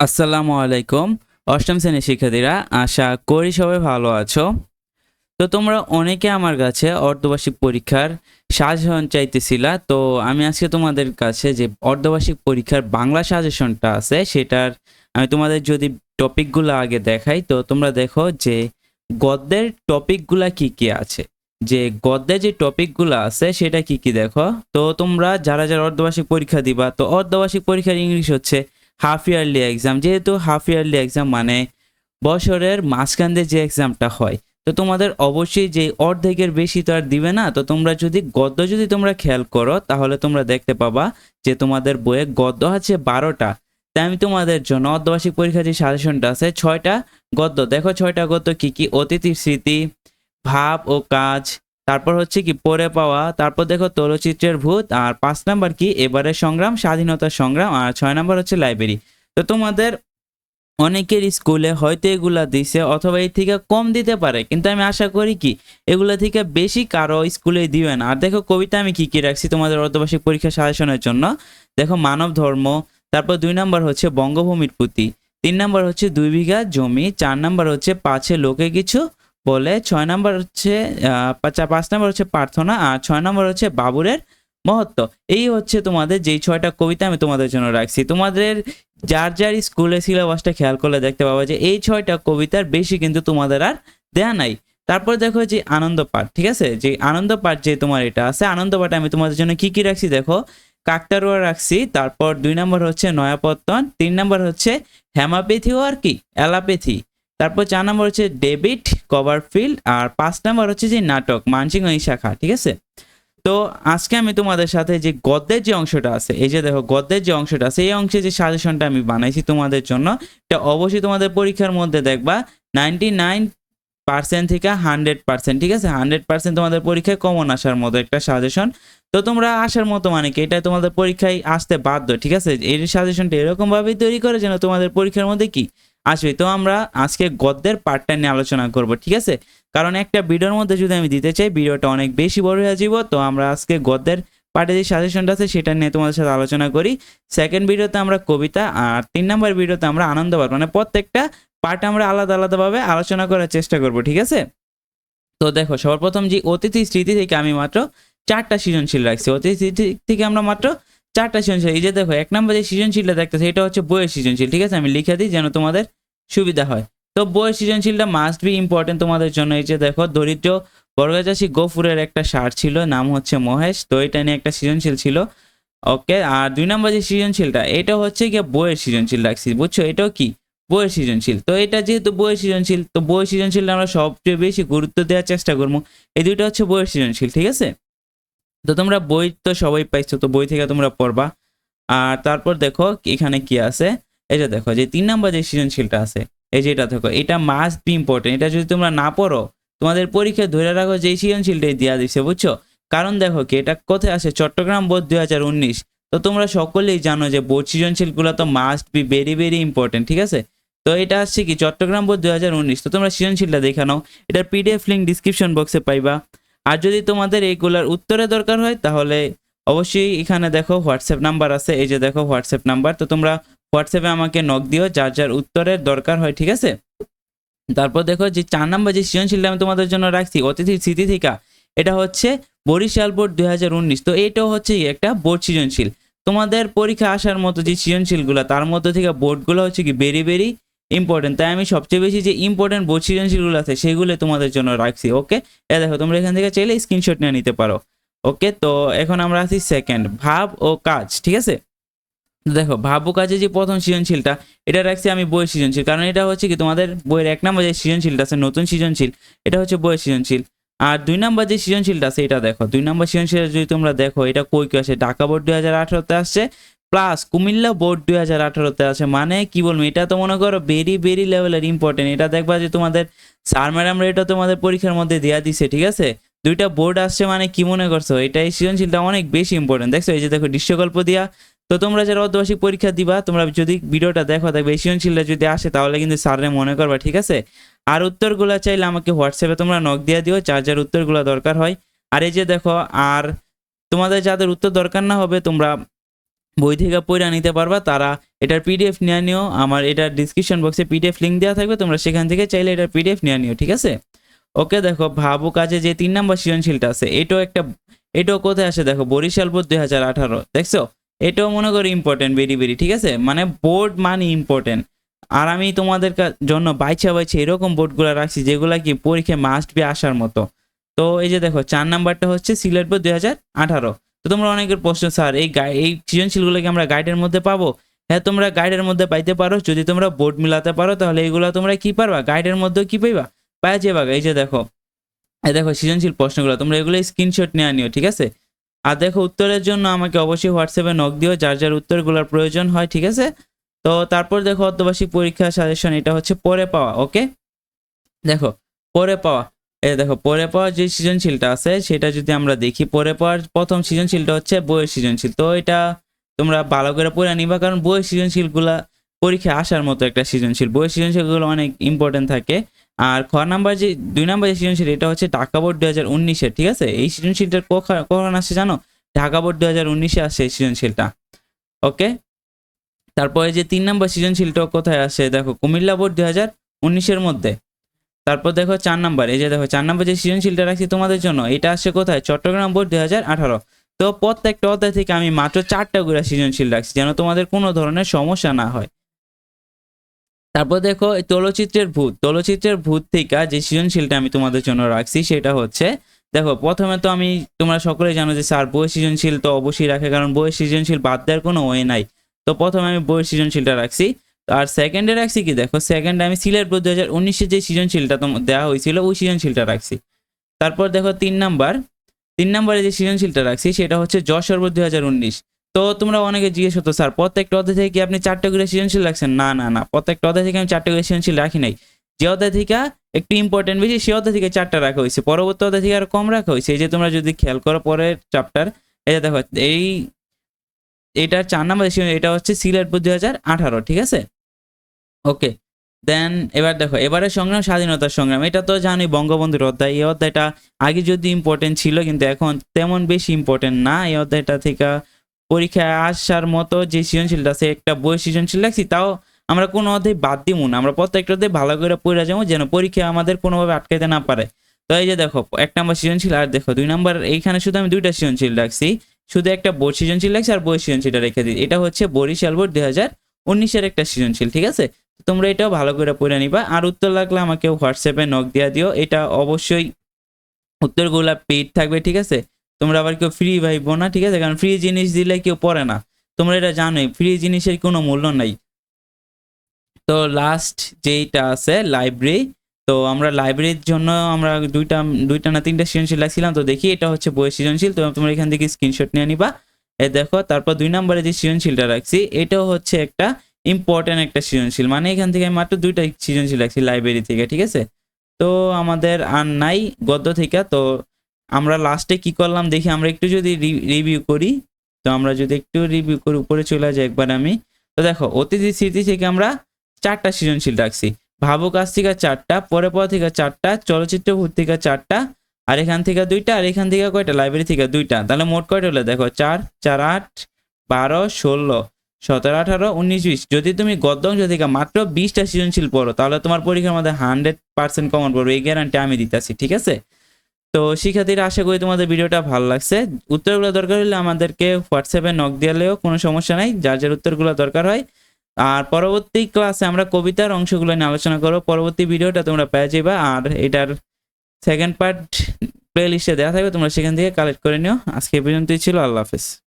আসসালামু আলাইকুম। অষ্টম শ্রেণির শিক্ষার্থীরা, আশা করি সবাই ভালো আছো। তো তোমরা অনেকে আমার কাছে অর্ধবার্ষিক পরীক্ষার সাজেশন চাইতেছিলা। তো আমি আজকে তোমাদের কাছে যে অর্ধবার্ষিক পরীক্ষার বাংলা সাজেশনটা আছে, সেটার আমি তোমাদের যদি টপিকগুলো আগে দেখাই, তো তোমরা দেখো যে গদ্যের টপিকগুলা কি কি আছে। যে গদ্যের যে টপিকগুলো আছে, সেটা কি কি দেখো। তো তোমরা যারা যারা অর্ধবার্ষিক পরীক্ষা দিবা, তো অর্ধবার্ষিক পরীক্ষার ইংলিশ হচ্ছে হাফ ইয়ারলি এক্সাম যেহেতু হাফ ইয়ারলি এক্সাম মানে বছরের মাঝখান যে এক্সামটা হয়, তো তোমাদের অবশ্যই যে অর্ধেকের বেশি তো আর দিবে না, তো তোমরা যদি গদ্য যদি তোমরা খেয়াল করো, তাহলে তোমরা দেখতে পাবা যে তোমাদের বইয়ে গদ্য আছে বারোটা। তাই আমি তোমাদের জন্য অর্ধবার্ষিক পরীক্ষার যে সাজেশনটা আছে, ছয়টা গদ্য। দেখো ছয়টা গদ্য কি কি? অতিথির স্মৃতি, ভাব ও কাজ তারপর হচ্ছে কি পড়ে পাওয়া, তারপর দেখো তলচিত্রের ভূত, আর পাঁচ নাম্বার কি? এবারের সংগ্রাম, স্বাধীনতার সংগ্রাম, আর ছয় নাম্বার হচ্ছে লাইব্রেরি। তো তোমাদের অনেকের স্কুলে হয়তো এগুলা দিছে অথবা এর থেকে কম দিতে পারে, কিন্তু আমি আশা করি কি, এগুলা থেকে বেশি কারও স্কুলে না। আর দেখো কবিতা আমি কি কি রাখছি তোমাদের অর্ধবার্ষিক পরীক্ষা সাজেশনের জন্য। দেখো মানব ধর্ম, তারপর দুই নাম্বার হচ্ছে বঙ্গভূমির প্রতি তিন নাম্বার হচ্ছে দুই বিঘা জমি, চার নাম্বার হচ্ছে পাঁচে লোকে কিছু বলে ছয় নম্বর হচ্ছে আহ, পাঁচ- নম্বর হচ্ছে প্রার্থনা আর ছয় নম্বর হচ্ছে বাবুরের মহত্ব। এই হচ্ছে তোমাদের যেই ছয়টা কবিতা আমি তোমাদের জন্য রাখছি। তোমাদের যার যার স্কুলের সিলেবাসটা খেয়াল করলে দেখতে পাবা যে এই ছয়টা কবিতার বেশি কিন্তু তোমাদের আর দেয়া নাই। তারপর দেখো যে আনন্দ পাঠ ঠিক আছে? যে আনন্দ পাঠ যে তোমার এটা আছে আনন্দ পাঠে আমি তোমাদের জন্য কি কি রাখছি দেখো? কাকতারুয়া রাখছি তারপর দুই নম্বর হচ্ছে নয়াপত্তন তিন নম্বর হচ্ছে হেমাপেথিও আর কি অ্যালাপেথি তারপর চার নম্বর হচ্ছে ডেভিড কভারফিল্ড আর পাঁচ নম্বর হচ্ছে যে নাটক মানসিংহ শাখা, ঠিক আছে? তো আজকে আমি তোমাদের সাথে যে গদ্যের যে অংশটা আছে, এই যে দেখো গদ্যের যে অংশটা আছে, এই অংশে যে সাজেশনটা আমি বানাইছি তোমাদের জন্য, এটা অবশ্যই তোমাদের পরীক্ষার মধ্যে দেখবা নাইনটি নাইন পার্সেন্ট থেকে হান্ড্রেড পার্সেন্ট ঠিক আছে? হান্ড্রেড পার্সেন্ট তোমাদের পরীক্ষায় কমন আসার মতো একটা সাজেশন তো তোমরা আসার মতো মানে কি? এটা তোমাদের পরীক্ষায় আসতে বাধ্য, ঠিক আছে? এই সাজেশনটা এরকমভাবেই তৈরি করে যেন তোমাদের পরীক্ষার মধ্যে কি? আসবে। তো আমরা আজকে গদ্যের পার্টটা নিয়ে আলোচনা করব, ঠিক আছে? কারণ একটা ভিডিওর মধ্যে যদি আমি দিতে চাই ভিডিওটা অনেক বেশি বড় হয়ে যাব তো আমরা আজকে গদ্যের পার্টে যে সাজেশনটা আছে, সেটা নিয়ে তোমাদের সাথে আলোচনা করি। সেকেন্ড ভিডিওতে আমরা কবিতা আর তিন নম্বর ভিডিওতে আমরা আনন্দ পাঠ মানে প্রত্যেকটা পার্ট আমরা আলাদা আলাদাভাবে আলোচনা করার চেষ্টা করব, ঠিক আছে? তো দেখো, সর্বপ্রথম যে অতিথি স্মৃতি থেকে আমি মাত্র চারটা সৃজনশীল রাখছি। অতিথি থেকে আমরা মাত্র চারটা সৃজনশীল। এই যে দেখো, এক নম্বর যে সৃজনশীলটা দেখতেছে, এটা হচ্ছে বইয়ের সৃজনশীল, ঠিক আছে? আমি লিখে দিই যেন তোমাদের সুবিধা হয়। তো বইয়ের সৃজনশীলটা মাস্ট বি ইম্পর্টেন্ট তোমাদের জন্য। এই যে দেখো, দরিদ্র বর্গাচাষী গফুরের একটা সার ছিল, নাম হচ্ছে মহেশ। তো এটা নিয়ে একটা সৃজনশীল ছিল। ওকে আর দুই নম্বর যে সৃজনশীলটা, এটা হচ্ছে গিয়ে বইয়ের সৃজনশীল রাখছি, বুঝছ? এটাও কি? বইয়ের সৃজনশীল। তো এটা যেহেতু বইয়ের সৃজনশীল, তো বইয়ের সৃজনশীল আমরা সবচেয়ে বেশি গুরুত্ব দেওয়ার চেষ্টা করব। এই দুইটা হচ্ছে বইয়ের সৃজনশীল, ঠিক আছে? তো তোমরা বই তো সবাই পাইছো, তো বই থেকে তোমরা পড়বা। আর তারপর দেখো এখানে কি আছে? এই যে দেখো, যে তিন নম্বর যে সৃজনশীলটা আছে, এই যে এটা দেখো, এটা মাস্ট বি ইম্পর্টেন্ট এটা যদি তোমরা না পড়ো, তোমাদের পরীক্ষায় ধরে রাখো যে সৃজনশীলটাই দেওয়া দিচ্ছে বুঝছ? কারণ দেখো কি, এটা কোথায় আসে চট্টগ্রাম বোর্ড দুই হাজার উনিশ। তো তোমরা সকলেই জানো যে বোর্ড সৃজনশীলগুলো তো must be very very important ঠিক আছে? তো এটা আসছে কি, চট্টগ্রাম বোর্ড দুই হাজার উনিশ। তো তোমরা সৃজনশীলটা দেখে নাও। এটার পিডিএফ লিঙ্ক ডিসক্রিপশন বক্সে পাইবা। আর যদি তোমাদের এইগুলার উত্তরে দরকার হয়, তাহলে অবশ্যই এখানে দেখো হোয়াটসঅ্যাপ নাম্বার আছে। এই যে দেখো হোয়াটসঅ্যাপ নাম্বার। তো তোমরা হোয়াটসঅ্যাপে আমাকে নক দিও, যার যার উত্তরের দরকার হয়, ঠিক আছে? তারপর দেখো যে চার নাম্বার যে সৃজনশীলটা আমি তোমাদের জন্য রাখছি, অতিথি স্মৃতি থেকে এটা হচ্ছে বরিশাল বোর্ড দুই হাজার উনিশ। তো এটাও হচ্ছে একটা বোর্ড সৃজনশীল। তোমাদের পরীক্ষা আসার মতো যে সৃজনশীলগুলো, তার মধ্যে থেকে বোর্ডগুলো হচ্ছে কি ভেরি ভেরি ইম্পর্টেন্ট তাই আমি সবচেয়ে বেশি যে ইম্পর্টেন্ট বোর্ড সৃজনশীলগুলো আছে, সেগুলো তোমাদের জন্য রাখছি ওকে এ দেখো, তোমরা এখান থেকে চাইলে স্ক্রিনশট নিয়ে নিতে পারো ওকে তো এখন আমরা আছি সেকেন্ড ভাব ও কাজ, ঠিক আছে? দেখো, ভাব ও কাজে যে প্রথম সৃজনশীলটা, এটা রাখছি আমি বইয়ের সৃজনশীল, কারণ এটা হচ্ছে কি তোমাদের বইয়ের এক নম্বর যে সৃজনশীলটা আছে, নতুন সৃজনশীল, এটা হচ্ছে বইয়ের সৃজনশীল। আর দুই নম্বর যে সৃজনশীলটা আছে, এটা দেখো, দুই নম্বর সৃজনশীল যদি তোমরা দেখো, এটা কই কই আসে ঢাকা বোর্ড দুই হাজার আঠারোতে আসছে প্লাস কুমিল্লা বোর্ড দুই হাজার আঠারোতে আছে মানে কি বলব, এটা তো মনে করো ভেরি ভেরি লেভেলের ইম্পর্টেন্ট এটা দেখবা যে তোমাদের স্যার ম্যাডামরা এটা তোমাদের পরীক্ষার মধ্যে দেওয়া দিছে, ঠিক আছে? দুইটা বোর্ড আসছে মানে কি মনে করছ? এটা সৃজনশীলটা অনেক বেশি ইম্পর্টেন্ট দেখছ, এই যে দেখো দৃশ্যকল্প দিয়া, তো তোমরা যারা অর্ধবার্ষিক পরীক্ষা দিবা, তোমরা যদি ভিডিওটা দেখো, দেখবে সৃজনশীলটা যদি আসে, তাহলে কিন্তু স্যারে মনে করবা, ঠিক আছে? আর উত্তরগুলো চাইলে আমাকে হোয়াটসঅ্যাপে তোমরা নক দিয়ে দিও, যার যার উত্তরগুলো দরকার হয়। আর এই যে দেখো, আর তোমাদের যাদের উত্তর দরকার না হবে, তোমরা বই থেকে পড়ে নিতে পারবা, তারা এটার পিডিএফ নিয়ে নিও। আমার এটার ডিসক্রিপশন বক্সে পিডিএফ লিঙ্ক দেওয়া থাকবে, তোমরা সেখান থেকে চাইলে এটার পিডিএফ নিয়ে নিও, ঠিক আছে? ওকে দেখো, ভাবু কাজে যে তিন নম্বর সৃজনশীলটা আছে, এটাও একটা, এটাও কোথায় আসে? দেখো, বরিশাল বোর্ড দুই হাজার আঠারো, দেখছ? এটাও মনে করি ইম্পর্টেন্ট বেরি বেরি ঠিক আছে? মানে বোর্ড মানে ইম্পর্টেন্ট আর আমি তোমাদের জন্য বাইছা বাইছে এরকম বোর্ডগুলো রাখছি, যেগুলো কি পরীক্ষায় মাস্ট বি আসার মতো। তো এই যে দেখো, চার নাম্বারটা হচ্ছে সিলেট বোর্ড দুই হাজার আঠারো। তো তোমরা অনেকের প্রশ্ন, স্যার, এই এই সৃজনশীলগুলোকে আমরা গাইডের মধ্যে পাবো? হ্যাঁ তোমরা গাইডের মধ্যে পাইতে পারো। যদি তোমরা বোর্ড মিলাতে পারো, তাহলে এইগুলো তোমরা কি পারবা? গাইডের মধ্যে কি পাইবা? পাওয়া যাবে এই যে দেখো, এই দেখো সৃজনশীল প্রশ্নগুলো, তোমরা এগুলো স্ক্রিনশট নিয়ে আনিও, ঠিক আছে? আর দেখো উত্তরের জন্য আমাকে অবশ্যই হোয়াটসঅ্যাপে নক দিও, যার যার উত্তরগুলোর প্রয়োজন হয়, ঠিক আছে? তো তারপর দেখো অর্ধবার্ষিক পরীক্ষা সাজেশন এটা হচ্ছে পরে পাওয়া ওকে দেখো, পরে পাওয়া। এই দেখো, পরে পাওয়ার যে সৃজনশীলটা আছে, সেটা যদি আমরা দেখি, পরে পাওয়ার প্রথম সৃজনশীলটা হচ্ছে বইয়ের সৃজনশীল। তো এটা তোমরা ভালো করে পড়ে নিবা, কারণ বইয়ের সৃজনশীলগুলা পরীক্ষায় আসার মতো একটা সৃজনশীল। বইয়ের সৃজনশীলগুলো অনেক ইম্পর্টেন্ট থাকে। আর খ নাম্বার যে, দুই নাম্বার যে সৃজনশীল, এটা হচ্ছে ঢাকা বোর্ড দু হাজার উনিশের, ঠিক আছে? এই সৃজনশীলটার কখ- কখন আসে জানো? ঢাকা বোর্ড দু হাজার উনিশে আসে এই সৃজনশীলটা। ওকে? তারপরে যে তিন নম্বর সৃজনশীলটা কোথায় আসে? দেখো, কুমিল্লা বোর্ড দু হাজার উনিশের মধ্যে। তারপর দেখো চার নাম্বার, এই যে দেখো, চার নাম্বার যে সৃজনশীলটা রাখছি তোমাদের জন্য, এটা আসছে কোথায়? চট্টগ্রাম বোর্ড দুই হাজার আঠারো। তো প্রত্যেকটা অধ্যায় থেকে আমি মাত্র চারটা করে সৃজনশীল রাখছি, যেন তোমাদের কোনো ধরনের সমস্যা না হয়। তারপর দেখো, এই তলচিত্রের ভূত তলচিত্রের ভূত থেকে যে সৃজনশীলটা আমি তোমাদের জন্য রাখছি, সেটা হচ্ছে, দেখো, প্রথমে তো আমি, তোমরা সকলে জানো যে স্যার বই সৃজনশীল তো অবশ্যই রাখে, কারণ বই সৃজনশীল বাদ দেওয়ার কোনো ওয়ে নাই। তো প্রথমে আমি বই সৃজনশীলটা রাখছি। আর সেকেন্ডে রাখছি কি? দেখো সেকেন্ডে আমি সিলেট বোর্ড দু হাজার উনিশে যে সৃজনশীলটা তোমার দেওয়া হয়েছিল, ওই সৃজনশীলটা রাখছি। তারপর দেখো, তিন নাম্বার। তিন নাম্বারে যে সৃজনশীলটা রাখছি, সেটা হচ্ছে যশোর বোর্ড দু হাজার উনিশ। তো তোমরা অনেকে জিজ্ঞেস হতো স্যার প্রত্যেকটা অধ্যায় থেকে কি আপনি চারটে করে সৃজনশীল রাখছেন? না না না প্রত্যেকটা অধ্যায় থেকে আমি চারটে করে সৃজনশীল রাখি নাই। যে অধ্যায় থেকে একটু ইম্পর্টেন্ট বেশি, সে অধ্যায় থেকে চারটা রাখা হয়েছে। পরবর্তী অধ্যায় থেকে আর কম রাখা হয়েছে। এই যে তোমরা যদি খেয়াল করো, পরের চ্যাপ্টার এই দেখো, এই এটার চার নাম্বার এটা হচ্ছে সিলেট দুই হাজার আঠারো, ঠিক আছে? ওকে দেন এবার দেখো এবারে সংগ্রাম, স্বাধীনতার সংগ্রাম। এটা তো জানি বঙ্গবন্ধুর অধ্যায়। এই অধ্যায়টা আগে যদি ইম্পর্টেন্ট ছিল, কিন্তু এখন তেমন বেশি ইম্পর্টেন্ট না। এই অধ্যায়টা থেকে পরীক্ষায় আসার মতো যে সৃজনশীলটা সে একটা বই সৃজনশীল রাখছি, তাও আমরা কোনো অধ্যায় বাদ দিব না। আমরা প্রত্যেকটা অধ্যায় ভালো করে পড়ে যাব, যেন পরীক্ষা আমাদের কোনোভাবে আটকাইতে না পারে। তো এই যে দেখো, এক নম্বর সৃজনশীল, আর দেখো, দুই নম্বর, এইখানে শুধু আমি দুইটা সৃজনশীল রাখছি। শুধু একটা বোর্ড সৃজনশীল রাখছি, আর বই সৃজনশীলটা রেখে দিই এটা হচ্ছে বরিশাল বোর্ড দুই হাজার উনিশের একটা সৃজনশীল, ঠিক আছে? তোমরা এটাও ভালো করে পড়ে নিবা। আর উত্তর লাগলে আমাকে হোয়াটসঅ্যাপে নক দিয়া দিও। এটা অবশ্যই উত্তরগুলা পেইড থাকবে, ঠিক আছে? তোমরা আবার কেউ ফ্রি ভাইবো না, ঠিক আছে? কারণ ফ্রি জিনিস দিলে কেউ পড়ে না। তোমরা এটা জানোই ফ্রি জিনিসের কোনো মূল্য নাই। তো লাস্ট যেইটা আছে লাইব্রেরি তো আমরা লাইব্রেরির জন্য আমরা দুইটা দুইটা না তিনটা সৃজনশীল রাখছিলাম। তো দেখি এটা হচ্ছে বইয়ের সৃজনশীল। তো তোমরা এখান থেকে স্ক্রিনশট নিয়ে নিবা। এ দেখো, তারপর দুই নম্বরে যে সৃজনশীলটা রাখছি, এটাও হচ্ছে একটা ইম্পর্টেন্ট একটা সৃজনশীল। মানে এখান থেকে আমি মাত্র দুইটা সৃজনশীল রাখছি লাইব্রেরি থেকে, ঠিক আছে? তো আমাদের আর নাই গদ্য থেকে, তো আমরা লাস্টে কি করলাম? দেখি আমরা একটু যদি রিভিউ করি, তো আমরা যদি একটু রিভিউ করে উপরে চলে যাই একবার আমি। তো দেখো অতিথি স্মৃতি থেকে আমরা চারটা সৃজনশীল রাখছি। ভাবুক কাছ থেকে চারটা পরে পর থেকে চারটা, চলচ্চিত্র ভূত থেকে চারটা, আর এখান থেকে দুইটা, আর এখান থেকে কয়টা? লাইব্রেরি থেকে দুইটা। তাহলে মোট কয়টা হলো? দেখো, চার চার, আট, বারো, ষোলো। সতেরো, আঠারো, উনিশ, বিশ। যদি তুমি গদ্য অংশ থেকে মাত্র বিশটা সৃজনশীল পড়ো, তাহলে তোমার পরীক্ষার মধ্যে হান্ড্রেড পার্সেন্ট কমন পড়বে। এই গ্যারান্টি আমি দিতেছি, ঠিক আছে? তো শিক্ষার্থীরা, আশা করি তোমাদের ভিডিওটা ভালো লাগছে। উত্তরগুলো দরকার হলে আমাদেরকে হোয়াটসঅ্যাপে নক দিলেও কোনো সমস্যা নাই, যার যার উত্তরগুলো দরকার হয়। আর পরবর্তী ক্লাসে আমরা কবিতার অংশগুলো নিয়ে আলোচনা করব। পরবর্তী ভিডিওটা তোমরা পেয়ে যাবে, আর এটার সেকেন্ড পার্ট প্লে লিস্টে দেওয়া থাকবে, তোমরা সেখান থেকে কালেক্ট করে নিও। আজকে পর্যন্তই ছিল, আল্লাহ হাফেজ।